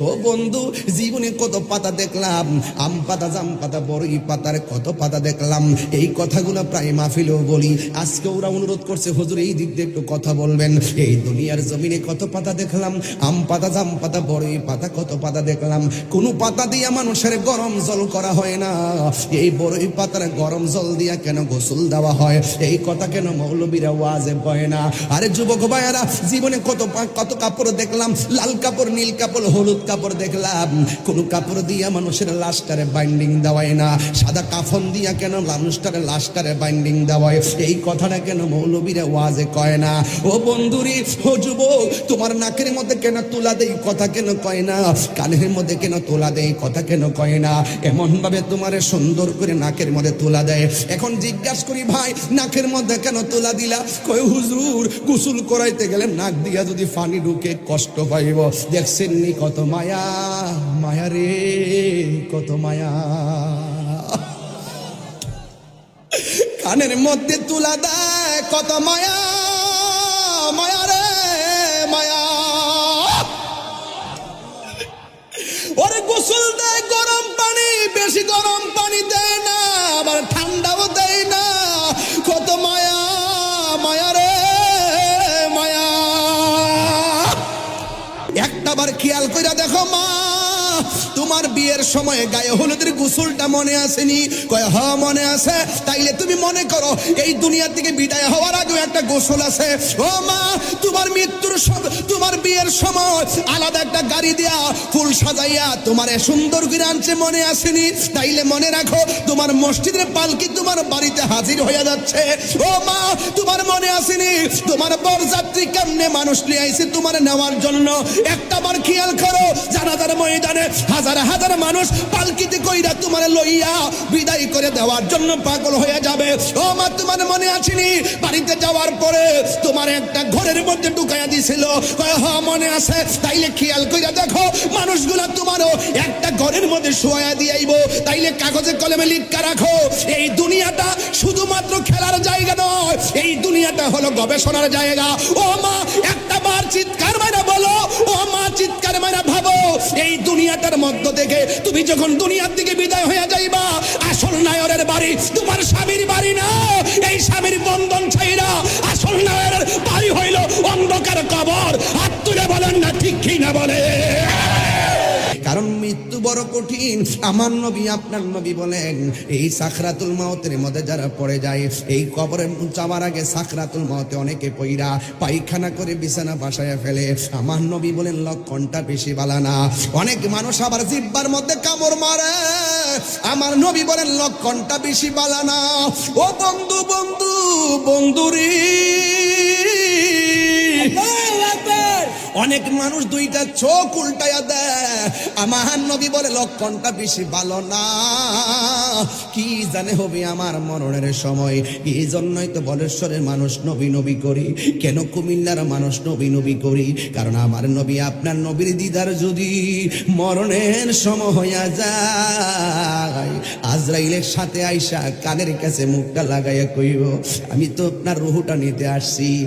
ও বন্ধু, জীবনে কত পাতা দেখলাম। আম পাতা, জাম পাতা বড়ই পাতার কত পাতা দেখলাম। এই কথাগুলো প্রায় মাহফিলেও বলি। আজকে ওরা অনুরোধ করছে, হুজুর, এই দিক দিয়ে একটু কথা বলবেন। এই দুনিয়ার জমিনে কত পাতা দেখলাম। আম পাতা, জাম পাতা বড়ই পাতা, কত পাতা দেখলাম। কোন পাতা দিয়া মানুষের গরম জল করা হয় না। এই বড়ই পাতার গরম জল দিয়া কেন গোসল দেওয়া হয়? এই কথা কেন মৌলবীরা ওয়াজে বয় না? আরে যুবক ভাইয়ারা, জীবনে কত কত কাপড় দেখলাম। লাল কাপড়, নীল কাপড়, হলুদ কাপড় দেখলাম, কোন কাপড় দিয়া মানুষের লাশটারে বাইন্ডিং দেওয়ায় না। সাদা কাফন দিয়া কেন মানুষটারে লাশটারে বাইন্ডিং দেওয়ায়? এই কথাটা কেন মৌলবীরা ওয়াজে কয় না? ও বন্ধুরি, ও যুবক, তোমার নাকের মধ্যে কেন তোলা দেই কথা কেন কয় না? কানের মধ্যে কেন তোলা দেই কথা কেন কয় না? এমন ভাবে তোমারে সুন্দর করে নাকের মধ্যে তোলা দেয়। এখন জিজ্ঞাসা করি, ভাই, নাকের মধ্যে কেন তোলা দিলা? কয়, হুজুর, গোসল করাইতে গেলে নাক দিয়া যদি পানি ঢুকে কষ্ট পাইব। দেখছেন নি কত মায়া মায়া রে, কত মায়া। কানের মধ্যে তুলা দেয়, কত মায়া মায়া রে, মায়া। ওরে গোসল দেয় গরম পানি, বেশি গরম পানি দেয় না খেয়াল করে দেখো মা। তোমার বিয়ের সময় গায়ে হলুদের গোসলটা মনে আসেনি? কয়, হ, মনে আছে? তাইলে তুমি মনে করো, এই দুনিয়া থেকে বিদায় হওয়ার আগে একটা গোসল আছে। ও মা, তোমার মৃত্যুর তোমার বিয়ের সময় আলাদা একটা গাড়ি দেয়া ফুল সাজাইয়া তোমার সুন্দর করে মনে আসেনি? তাইলে মনে রাখো, তোমার মসজিদের পালকি তোমার বাড়িতে হাজির হয়ে যাচ্ছে। ও মা, তোমার মনে আসেনি? তোমার বরযাত্রী কেমনে মানুষ নিয়ে আইছে তোমার নেওয়ার জন্য? একটা বার খেয়াল করো, জানাজার ময়দানে হাজার হাজার মানুষ পালকিতে কইরা তোমার লইয়া বিদায় করে দেওয়ার জন্য পাগল হয়ে যাবে। ও মা, তোমার মনে আসেনি? বাড়িতে যাওয়ার পরে তোমার একটা ঘরের মধ্যে ঢুকাইয়া দিছিল। হ, মনে আছে? তাইলে খেয়াল কইরা দেখো, মানুষগুলা তোমারও একটা ঘরের মধ্যে শোয়া দিয়াইব তাইলে কাগজে কলমে লিখকা রাখো, এই দুনিয়াটা শুধুমাত্র খেলার জায়গা নয়, এই দুনিয়াটা হলো গবেষণার জায়গা। ও মা, একটা বার চিৎকার মারা বলো দুনিয়াটার মধ্য থেকে তুমি যখন দুনিয়ার দিকে বিদায় হয়ে যাইবা, আসল নায়রের বাড়ি তোমার স্বামীর বাড়ি না, এই স্বামীর বন্ধন কারণ মৃত্যু বড় কঠিন। আমার নবী আপনার নবী বলেন, এই সাখরাতুল মাউতের মধ্যে যারা পড়ে যায়, এই কবরে যাওয়ার আগে সাখরাতুল মাউতে অনেকে পইরা পায়খানা করে বিছানা বাসায় ফেলে। আমার নবী বলেন, লক্ষণটা বেশি বালানা অনেক মানুষ আবার জিব্বার মধ্যে কামড় মারে। আমার নবী বলেন, লক্ষণটা বেশি বালানা ও বন্ধু বন্ধু, বন্ধুরি। অনেক মানুষ দুইটা চোখ উল্টায়া দেয়। আমার নবী বলে, লক্ষণটা বেশি ভালো না। কি জানে হবে আমার মরণের সময়? এই জন্যই তো বলেশ্বরের মানুষ নবী নবী করি। কেন কুমিল্লার মানুষ নবী নবী করি? কারণ আমার নবী আপনার নবীর দিদার যদি মরণের সময় হইয়া যায়, আজরাইলের সাথে আইসা কানের কাছে মুখটা লাগাইয়া কইব? আমি তো আপনার রুহুটা নিতে আসছি।